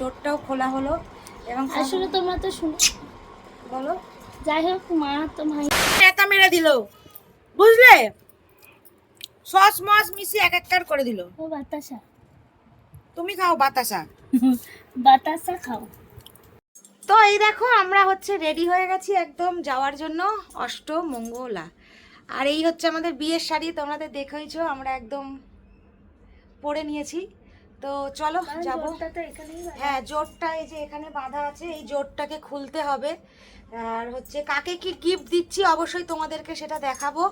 ডোরটাও খোলা হলো এবং আসলে তোমরা তো শুনো। বলো। যাই হোক মা তো ভাই একা মেরে দিল। বুঝলে? সস মস মিশিয়ে এক একটার করে দিল। ও বাতাসা। তুমি খাও বাতাসা। বাতাসা খাও। তো এই দেখো আমরা হচ্ছে রেডি হয়ে গেছি একদম যাওয়ার জন্য। অষ্ট মঙ্গলা। আর এই হচ্ছে আমাদের বিয়ের শাড়ি তোমাদের দেখেইছো আমরা একদম পরে নিয়েছি। তো চলো যাব। হ্যাঁ জোরটা এই যে এখানে বাঁধা আছে এই জোরটাকে খুলতে হবে। আর হচ্ছে কাকে কি গিফট দিচ্ছি অবশ্যই তোমাদেরকে সেটা দেখাবো।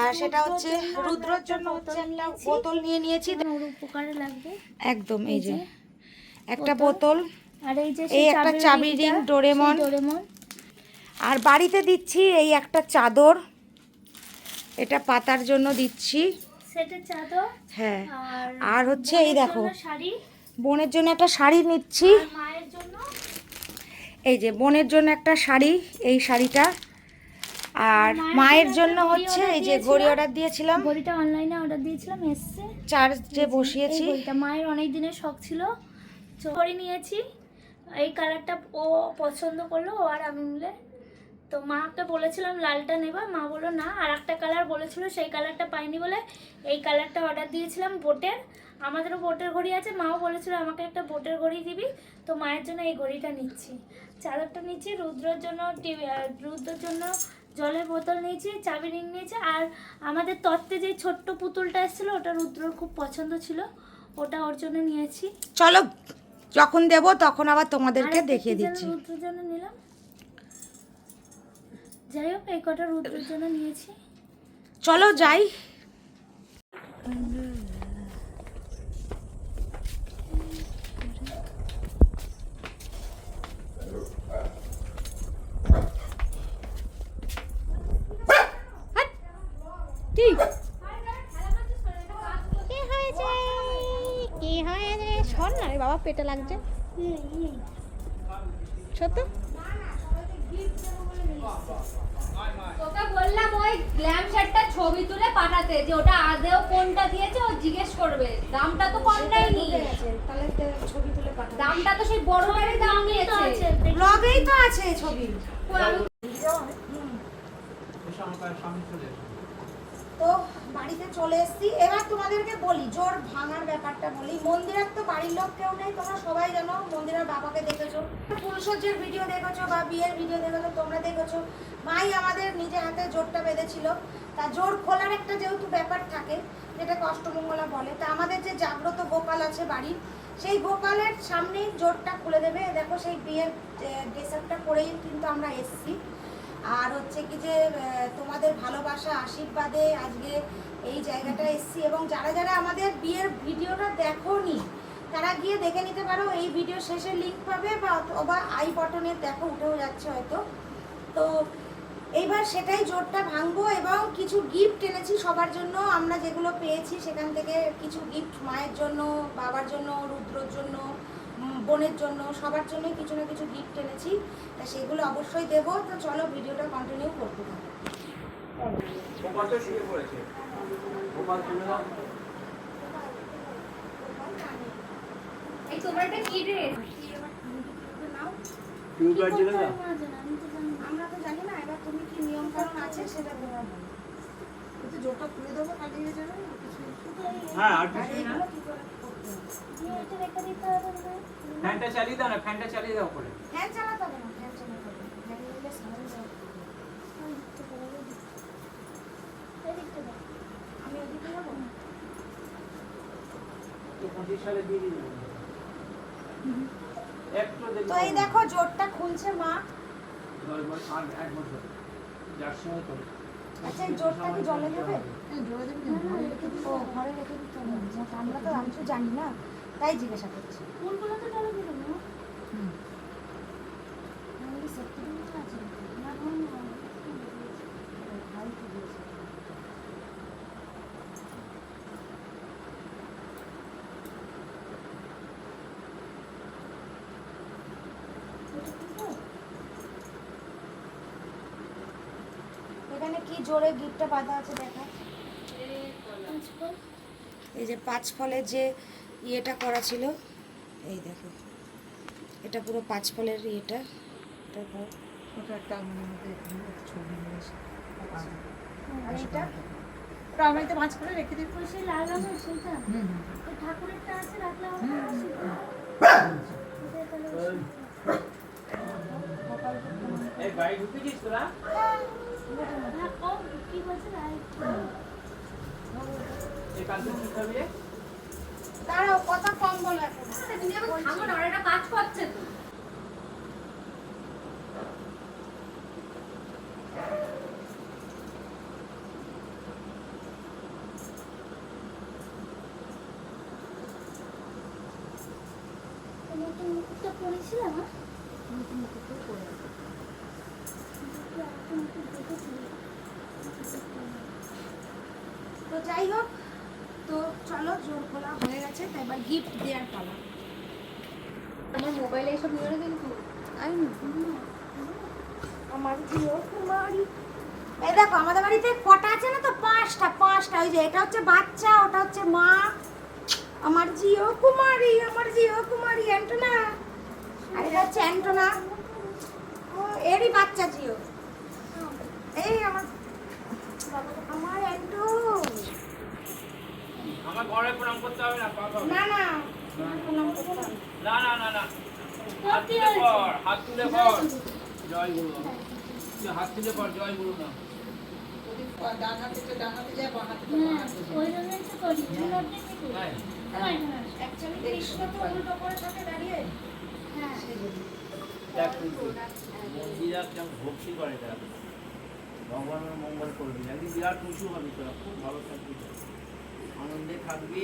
আর সেটা হচ্ছে রুদ্রর জন্য হচ্ছে একটা বোতল নিয়ে নিয়েছি। উপকারে লাগবে? একদম এই যে একটা বোতল। আর এই যে এই একটা চাবি ring, ডোরেমন। ডোরেমন। আর বাড়িতে দিচ্ছি এই একটা চাদর। এটা পাতার জন্য দিচ্ছি। সেটা চাদর হ্যাঁ। আর হচ্ছে এই দেখো শাড়ি। বোনের জন্য একটা শাড়ি নিচ্ছি। মায়ের জন্য? এই যে বোনের জন্য একটা শাড়ি এই শাড়িটা। আর মায়ের জন্য হচ্ছে এই যে ঘড়ি অর্ডার দিয়েছিলাম। ঘড়িটা অনলাইনে অর্ডার দিয়েছিলাম এসছে। চার্জে বসিয়েছি। ঘড়িটা মায়ের অনেক দিনের শখ ছিল। ঘড়ি নিয়েছি। এই কালারটা ও পছন্দ করল আর আমি মিলে তো মাকে বলেছিলাম লালটা নেবা। মা বলল না আর একটা কালার বলেছিল সেই কালারটা পাইনি বলে এই কালারটা অর্ডার দিয়েছিলাম বোটের। আমাদেরও বোটের ঘড়ি আছে মাও বলেছিল আমাকে একটা বোটের ঘড়ি দিবি তো মায়ের জন্য এই ঘড়িটা নিচ্ছি। চাদরটা নিচ্ছি রুদ্রর জন্য রুদ্রর জন্য জলের বোতল নিয়েছি চাবি রিং নিয়েছি আর আমাদের তত্ত্বে যে ছোট্ট পুতুলটা এসেছিল ওটা রুদ্রর খুব পছন্দ ছিল ওটা ওর জন্য নিয়েছি। চলো যখন দেব তখন আবার তোমাদেরকে দেখিয়ে দিচ্ছি। রুদ্রর জন্য নিলাম? যাই হোক এই কটা রুদ্রর জন্য নিয়েছি। চলো যাই। ঠিক কি? হয়েছে? কি হয়েছে? না রে বাবা পেটে লাগছে। সত্য বললাম ওই গ্ল্যাম শার্টটা ছবি তুলে পাঠাতে যে ওটা আদেও কোনটা দিয়েছে ও জিজ্ঞেস করবে। দামটা তো কম নেয়নি। তাহলে ছবি তুলে পাঠাবো। দামটা তো সেই বড় গাড়ির দাম নিয়েছে ব্লগেই তো আছে ছবি। তো বাড়িতে চলে এসেছি। এবার তোমাদেরকে বলি, জোর ভাঙার ব্যাপারটা বলি। মন্দিরের তো বাড়ির লোক কেউ নেই, তোমরা সবাই জানো, মন্দিরের বাবাকে দেখেছ। ফুলসজ্জের ভিডিও দেখেছ বা বিয়ের ভিডিও দেখেছ, তোমরা দেখেছ। মাই আমাদের নিজে হাতে জোরটা বেঁধেছিল। তা জোর খোলার একটা যেহেতু ব্যাপার থাকে, যেটা অষ্টমঙ্গলা বলে, তা আমাদের যে জাগ্রত গোপাল আছে বাড়ির, সেই গোপালের সামনেই জোরটা খুলে দেবে। দেখো সেই বিয়ের ড্রেসআপটা পরেই কিন্তু আমরা এসেছি। আর হচ্ছে কি যে তোমাদের ভালোবাসা, আশীর্বাদে আজকে এই জায়গাটা এসেছি এবং যারা যারা আমাদের বিয়ের ভিডিওটা দেখোনি, তারা গিয়ে দেখে নিতে পারো, এই ভিডিও শেষে লিঙ্ক পাবে বা অথবা আই বটনে দেখো, উঠেও যাচ্ছে হয়তো। তো এইবার সেটাই জোরটা ভাঙবো এবং কিছু গিফট এনেছি সবার জন্য। আমরা যেগুলো পেয়েছি সেখান থেকে কিছু গিফট মায়ের জন্য, বাবার জন্য, রুদ্রর জন্য বোনের জন্য, সবার জন্যই কিছু না কিছু গিফট এনেছি। তা সেগুলো অবশ্যই দেবো। তো চলো ভিডিওটা কন্টিনিউ করতে থাকো। এই তোমার এটা কি ড্রেস টিউবলাইট জ্বেলে দাও আমরা তো জানি না এবার তুমি কি নিয়ম কানুন আছে সেটা বলো খুলে দেবো কাটিয়ে হয়ে যাবে কিছু হ্যাঁ আর কিছু না। ফ্যানটা চালিয়ে দাও না ফ্যানটা চালিয়ে দাও করে ফ্যান চালাতে হবে না ফ্যান চালাতে হবে না ফ্যান নিলে সাউন্ড হবে। আমি ওদিকে যাব তো এই দেখো জোরটা খুলছে মা আচ্ছা জোরটা কি জলে দেবে ঘরে রেখে দিতে হবে আমরা তো আমি জানি না তাই জিজ্ঞাসা করছি ফুলগুলো তো জলে দিল না safety আছে। না। ভাই দিয়েছে। এখানে কি জোরে গিফটটা বাঁধা আছে দেখা এই যে পাঁচ ফলের যে ইয়েটা করা ছিল এই দেখো। এটা পুরো পাঁচ ফলের ইয়েটা। করে। রেখে দিবি। সেই লাল রঙের সেইটা? ঠাকুরেরটা আছে ওই এই বাড়ি ঢুকেছিস তোরা? খাবি? দাঁড়াও, কথা কম বলো এখন তুমি এখন থামো না, ওরা একটা কাজ করছে তো নতুন মুকুটটা পরেছিলাম হ্যাঁ? নতুন মুকুট দেখেছি। তো যাই হোক তো চলো জোর খোলা হয়ে গেছে তো এবার গিফট দেওয়ার পালা। আমার মোবাইলে এসব নিয়ে কিন্তু আমার জিও কুমারী এই দেখো আমাদের বাড়িতে কটা আছে না তো? পাঁচটা পাঁচটা। ওই যে এটা হচ্ছে বাচ্চা ওটা হচ্ছে মা। আমার জিও কুমারী আমার জিও কুমারী অ্যান্টোনা। আর এটা হচ্ছে অ্যান্টোনা। ও এরই বাচ্চা জিও এই আমার আমার অ্যান্টো আমার ঘরে প্রণাম করতে হবে না পা পাবে। না না আমার প্রণাম করতে হবে না। না না না না হাত তুলে পড় হাত তুলে পড়। জয় গুরু হাত তুলে পড় জয় গুরু না ভগবানের মঙ্গল করবি একদিন বিরাট উঁচু হবি তোরা খুব ভালো থাকবি। আনন্দে থাকবি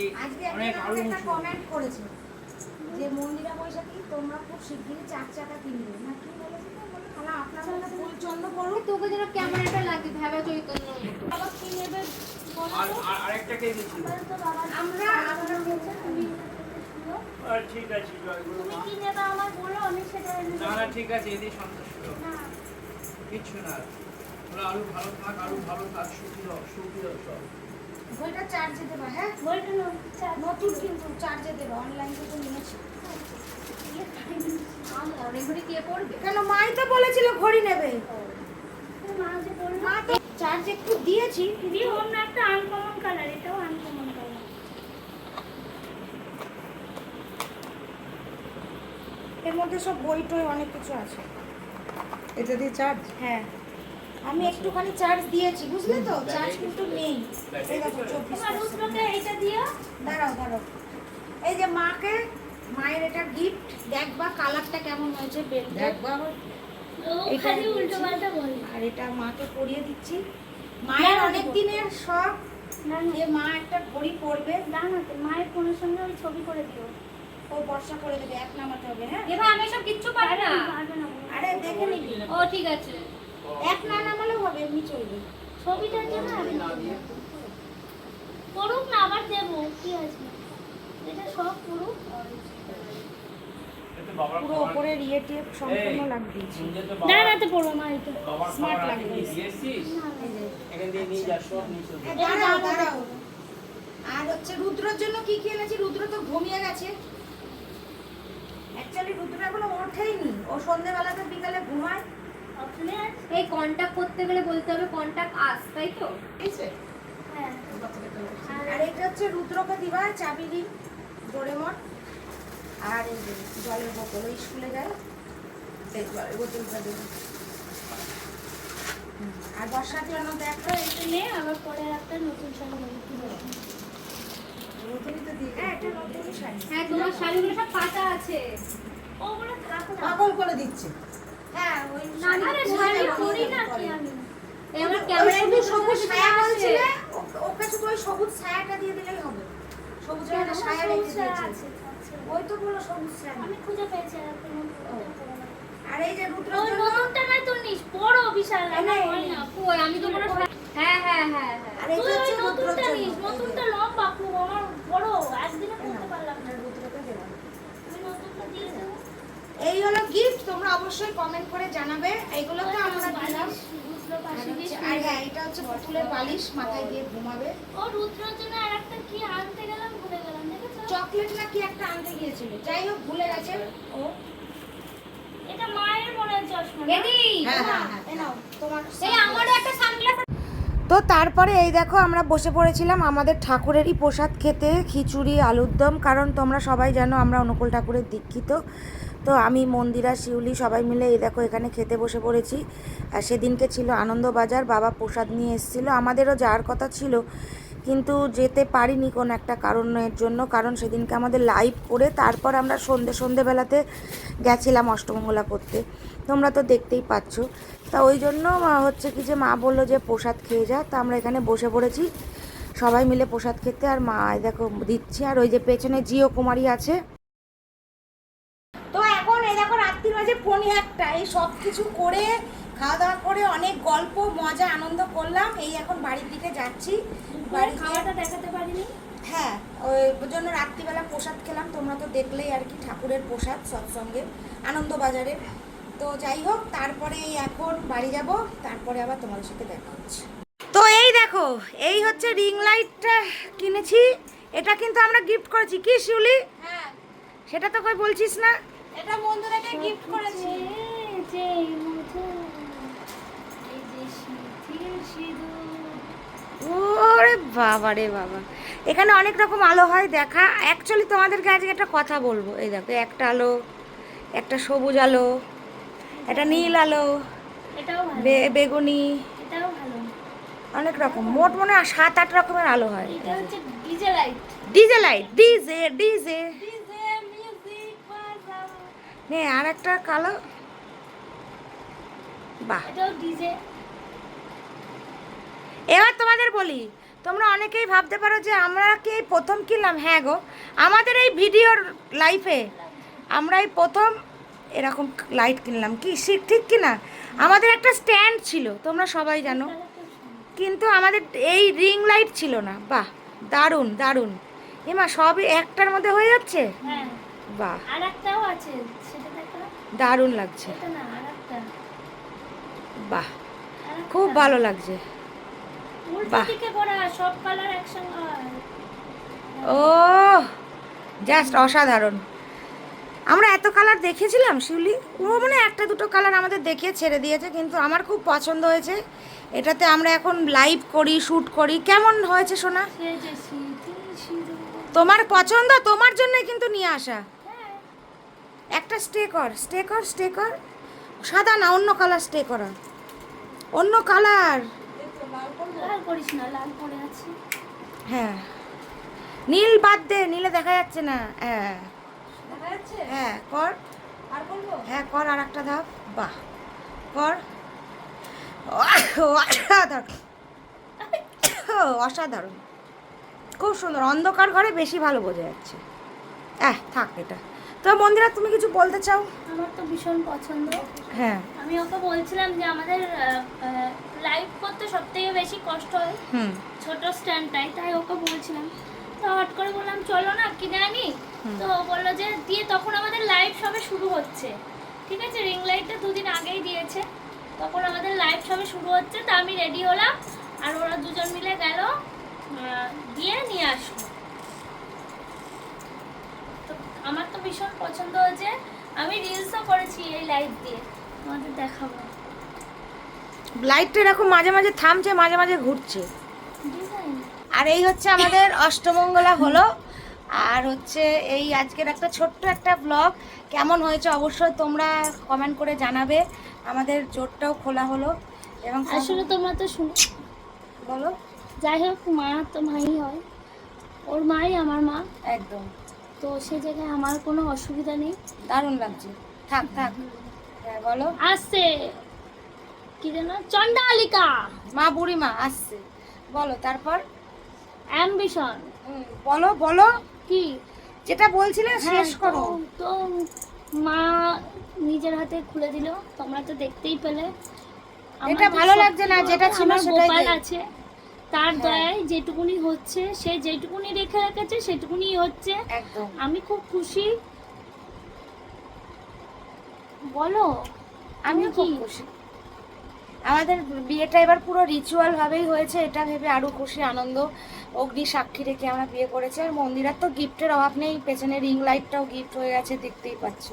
অনেক কমেন্ট করেছে যে মন্দিরা বৈশাখী তোমরা খুব শিগগিরই চার চাকা কিনবে। না কি বলেছে আপনারা চন্দ্র তোকে যেন কেমন একটা লাগে ভাবা চৈতন্য বাবা কি নেবে? আরেকটা কে আমরা আমরা তুমি ঠিক আছে তুমি মা। কি নেবে আমার বলো আমি সেটা না না ঠিক আছে সন্তুষ্ট না। কিচ্ছু না। তোরা আরও ভালো থাক আরও ভালো থাক সুখী হোক সুখী হোক সব। বইটা চার্জে দেবা হ্যাঁ? বলটা না নতুন কিন্তু চার্জে দেবা অনলাইন থেকে নিয়েছি। অনেক ঘড়ি কে পড়বে কেন মাই তো বলেছিল ঘড়ি নেবে। মা যে বলল মা তো চার্জ একটু দিয়েছি দিয়ে অন্য একটা আনকমন কালার এটাও আনকমন কালারের মধ্যে সব বই টই অনেক কিছু আছে। এটা দিয়ে চার্জ হ্যাঁ। আমি একটুখানি চার্জ দিয়েছি বুঝলে তো? চার্জ কিন্তু নেই। এইটা দিও। দাঁড়াও দাঁড়াও। এই যে মাকে মায়ের এটা গিফট দেখবা কালারটা কেমন হয়েছে দেখবা এটা। উল্টো পাল্টা বলে আর এটা মাকে পরিয়ে দিচ্ছি। মায়ের না, না, অনেক দিনের শখ না না। যে মা একটা ঘড়ি পরবে। দাঁড়াতে মায়ের ফোনের সঙ্গে ওই ছবি করে দিও। ও বর্ষা করে দেবে এক নামাতে হবে হ্যাঁ? এবার আমি সব কিচ্ছু পারি না। না। আরে দেখে নিবি। ও ঠিক আছে। এক না নামালেও হবে এমনি চলবে। ছবিটার জন্য আমি করুক না আবার দেবো কি আছে? এটা সব বাবার পুরো ইয়ে টিয়ে সম্পূর্ণ এই, লাগ দিয়েছি। নিজে তো পড়ব মা এটা লাগবে। আগে দিয়ে এখান দিয়ে নিয়ে যা, সব নিয়ে। হ্যাঁ, দাঁড়াও দাঁড়াও আর হচ্ছে রুদ্রর জন্য কি কি এনেছি? রুদ্র তো ঘুমিয়ে গেছে। অ্যাকচুয়ালি রুদ্র এখনও ওঠেইনি। ও সন্ধ্যেবেলাতে বিকালে ঘুমায়। এই কন্টাক্ট করতে গেলে বলতে হবে কন্টাক্ট আস তাই তো? হ্যাঁ। আর এটা হচ্ছে রুদ্রকে দিবা চাবি রিং ডোরেমন আর এই যে জলের বোতল ওই স্কুলে যায়। এই জলের বোতলটা দেবো। আর বর্ষার জন্য দেখো। এটা নে আবার পরে একটা নতুন শাড়ি? নতুনই তো দিয়ে হ্যাঁ এটা শাড়ি। হ্যাঁ তোমার শাড়িগুলো সব কাঁচা আছে। ওগুলো পাগল করে দিচ্ছে। হ্যাঁ এই ওকে শুধু ওই সবুজ ছায়াটা দিয়ে দিলেই হবে। সবুজ কেন? ছায়া রেখে দিয়েছি। আছে, আছে। ওই তো বলো সবুজ ছায়া আমি খুঁজে পেয়েছি আর এই যে রুদ্র নতুনটা নয় তো নিস বড় বিশাল। এই হয় না কই আমি তো কোনো হ্যাঁ হ্যাঁ হ্যাঁ হ্যাঁ। আর হচ্ছে রুদ্রর নতুনটা নিস নতুনটা লম্বা খুব আমার বড় একদিনে পড়তে পারলাম না রুদ্রকে দেবো তুমি নতুনটা দিয়ে দেবো এই হলো গিফট তোমরা অবশ্যই কমেন্ট করে জানাবে। এইগুলো তো আমরা দিলাম। আর হ্যাঁ এটা হচ্ছে পুতুলের বালিশ মাথায় দিয়ে ঘুমাবে। ও রুদ্রর জন্য আর একটা কি আনতে গেলাম ভুলে গেলাম দেখেছ? চকলেট না কি একটা আনতে গিয়েছিল। যাই হোক ভুলে গেছে। ও। এদি হ্যাঁ হ্যাঁ হ্যাঁ এ নাও। তোমার এই আমারও একটা সানগ্লাস তো তারপরে এই দেখো আমরা বসে পড়েছিলাম আমাদের ঠাকুরেরই প্রসাদ খেতে খিচুড়ি আলুর দম কারণ তোমরা সবাই জানো আমরা অনুকূল ঠাকুরের দীক্ষিত। তো আমি মন্দিরা, শিউলি সবাই মিলে এই দেখো এখানে খেতে বসে পড়েছি। আর সেদিনকে ছিল আনন্দবাজার, বাবা প্রসাদ নিয়ে এসেছিল। আমাদেরও যাওয়ার কথা ছিল, কিন্তু যেতে পারিনি কোনো একটা কারণের জন্য, কারণ সেদিনকে আমাদের লাইভ করে তারপর আমরা সন্ধে, সন্ধেবেলাতে গেছিলাম অষ্টমঙ্গলা করতে। তোমরা তো দেখতেই পাচ্ছ। তা ওই জন্য হচ্ছে কি যে মা বলল যে প্রসাদ খেয়ে যা। তা আমরা এখানে বসে পড়েছি। সবাই মিলে প্রসাদ খেতে, আর মা দেখো, দিচ্ছে। আর ওই যে পেছনে জিও কুমারী আছে। দেখো রাত্রির মাঝে পনি একটা এই সব কিছু করে খাওয়া দাওয়া করে অনেক গল্প মজা আনন্দ করলাম। এই এখন বাড়ির দিকে যাচ্ছি। বাড়ি খাওয়াটা দেখাতে পারিনি? হ্যাঁ ওই জন্য রাত্রিবেলা প্রসাদ খেলাম। তোমরা তো দেখলেই আর কি ঠাকুরের প্রসাদ সৎসঙ্গে আনন্দবাজারে। তো যাই হোক তারপরে এখন বাড়ি যাব। তারপরে আবার তোমাদের সাথে দেখা হচ্ছে। তো এই দেখো এই হচ্ছে রিং লাইটটা কিনেছি। এটা কিন্তু আমরা গিফট করেছি। কি শিউলি? হ্যাঁ। সেটা তো কই বলছিস না? এটা বন্ধুরাকে গিফট করেছি। যে মধু এই যে শীতের সিঁদুর ওরে বাবা রে বাবা। এখানে অনেক রকম আলো হয় দেখা। অ্যাকচুয়ালি তোমাদেরকে আজকে একটা কথা বলব। এই দেখো একটা আলো একটা সবুজ আলো একটা নীল আলো বে- বেগুনি অনেক রকম। মোট মনে হয় সাত আট রকমের আলো হয়। এটা হচ্ছে DJ light. DJ light DJ DJ. নে আর একটা কালো। বাহ। এবার তোমাদের বলি তোমরা অনেকেই ভাবতে পারো যে আমরা কি এই প্রথম কিনলাম? হ্যাঁ গো আমাদের এই ভিডিওর লাইফে আমরাই প্রথম এরকম লাইট কিনলাম। কি ঠিক কি না আমাদের একটা স্ট্যান্ড ছিল তোমরা সবাই জানো। কিন্তু আমাদের এই রিং লাইট ছিল না। বাহ দারুণ দারুণ। এমা সবই একটার মধ্যে হয়ে যাচ্ছে? হ্যাঁ। বাহ। আর একটাও আছে সেটা দেখো দারুণ লাগছে। এটা না আর একটা বাহ খুব ভালো লাগছে। বাহ। সব কালার একসঙ্গে ও জাস্ট অসাধারণ। আমরা এত কালার দেখেছিলাম শিউলি? ও মানে একটা দুটো কালার আমাদের দেখিয়ে ছেড়ে দিয়েছে কিন্তু আমার খুব পছন্দ হয়েছে। এটাতে আমরা এখন লাইভ করি শ্যুট করি। কেমন হয়েছে সোনা? তোমার পছন্দ তোমার জন্য কিন্তু নিয়ে আসা। একটা স্টে কর স্টে কর স্টে কর। সাদা না অন্য কালার স্টে করা। অন্য কালার হ্যাঁ। নীল বাদ দে নীলে দেখা যাচ্ছে না। হ্যাঁ। হ্যাঁ কর। হ্যাঁ কর আর একটা ধাপ বাহ। কর। অসাধারণ অসাধারণ। খুব সুন্দর। অন্ধকার ঘরে বেশি ভালো বোঝা যাচ্ছে। হ্যাঁ থাক এটা। তো মন্দিরা তুমি কিছু বলতে চাও? আমার তো ভীষণ পছন্দ। হ্যাঁ। আমি ওকে বলছিলাম যে আমাদের লাইভ করতে সব থেকে বেশি কষ্ট হয়। হুম। ছোট স্ট্যান্ডটাই তাই ওকে বলছিলাম। তো হট করে বললাম চলো না কিনে আনি তো বলল যে দিয়ে তখন আমাদের লাইভ সবে শুরু হচ্ছে। ঠিক আছে রিং লাইটটা দুদিন আগেই দিয়েছে। তখন আমাদের লাইভ সবে শুরু হচ্ছে তা আমি রেডি হলাম। আর ওরা দুজন মিলে গেল। দিয়ে নিয়ে আসলো তো আমার তো ভীষণ পছন্দ হয়েছে। আমি রিলসও করেছি এই লাইট দিয়ে। তোমাদের দেখাবো। লাইটটা এরকম মাঝে মাঝে থামছে মাঝে মাঝে ঘুরছে। আর এই হচ্ছে আমাদের অষ্টমঙ্গলা হলো। আর হচ্ছে এই আজকের একটা ছোট্ট একটা ব্লগ কেমন হয়েছে অবশ্যই তোমরা কমেন্ট করে জানাবে। আমাদের জোরটাও খোলা হলো। এবং আসলে তোমরা তো শুনে। বলো। যাই হোক মা তো মাই হয়। ওর মাই আমার মা। একদম। তো সে জায়গায় আমার কোনো অসুবিধা নেই। দারুণ লাগছে। থাক থাক। হ্যাঁ বলো। আসছে। কি যেন? চন্ডালিকা মা বুড়িমা আসছে। বলো তারপর? অ্যাম্বিশন। বলো বলো। কি? যেটা বলছিলে শেষ হ্যাঁ, করো তো- মা নিজের হাতে খুলে দিল। তোমরা তো দেখতেই পেলে। এটা ভালো লাগছে না, যেটা ছিল সেটাই আছে। তার হ্যাঁ। দয়ায় যেটুকুনি হচ্ছে সে যেটুকুনি রেখে রেখেছে সেটুকুনি হচ্ছে। একদম। আমি খুব খুশি। বলো আমিও খুব খুশি। আমাদের বিয়েটা এবার পুরো রিচুয়াল ভাবেই হয়েছে এটা ভেবে আরও খুশি আনন্দ। অগ্নি সাক্ষী রেখে আমরা বিয়ে করেছি। আর মন্দিরের তো গিফটের অভাব নেই পেছনে রিং লাইটটাও গিফট হয়ে গেছে দেখতেই পাচ্ছ।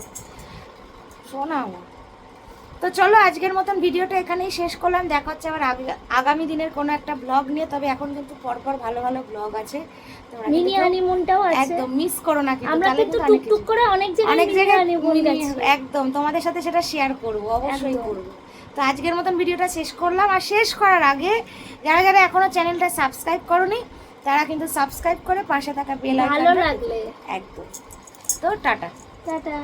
শোনাও। তো চলো আজকের মতন ভিডিওটা এখানেই শেষ করলাম। দেখা হচ্ছে আবার আগা- আগামী দিনের কোনো একটা ব্লগ নিয়ে তবে এখন কিন্তু পরপর ভালো ভালো ব্লগ আছে। মিনি হানিমুনটাও আছে। একদম মিস করো না কিন্তু আমরা কিন্তু টুকটুক করে অনেক জায়গায় অনেক জায়গায় একদম তোমাদের সাথে সেটা শেয়ার করব অবশ্যই। করব। তো আজকের মতন ভিডিওটা শেষ করলাম আর শেষ করার আগে যারা যারা এখনও চ্যানেলটা সাবস্ক্রাইব করনি তারা কিন্তু সাবস্ক্রাইব করে পাশে থাকা বেল ভালো লাগলে। একদম। তো টাটা। টাটা।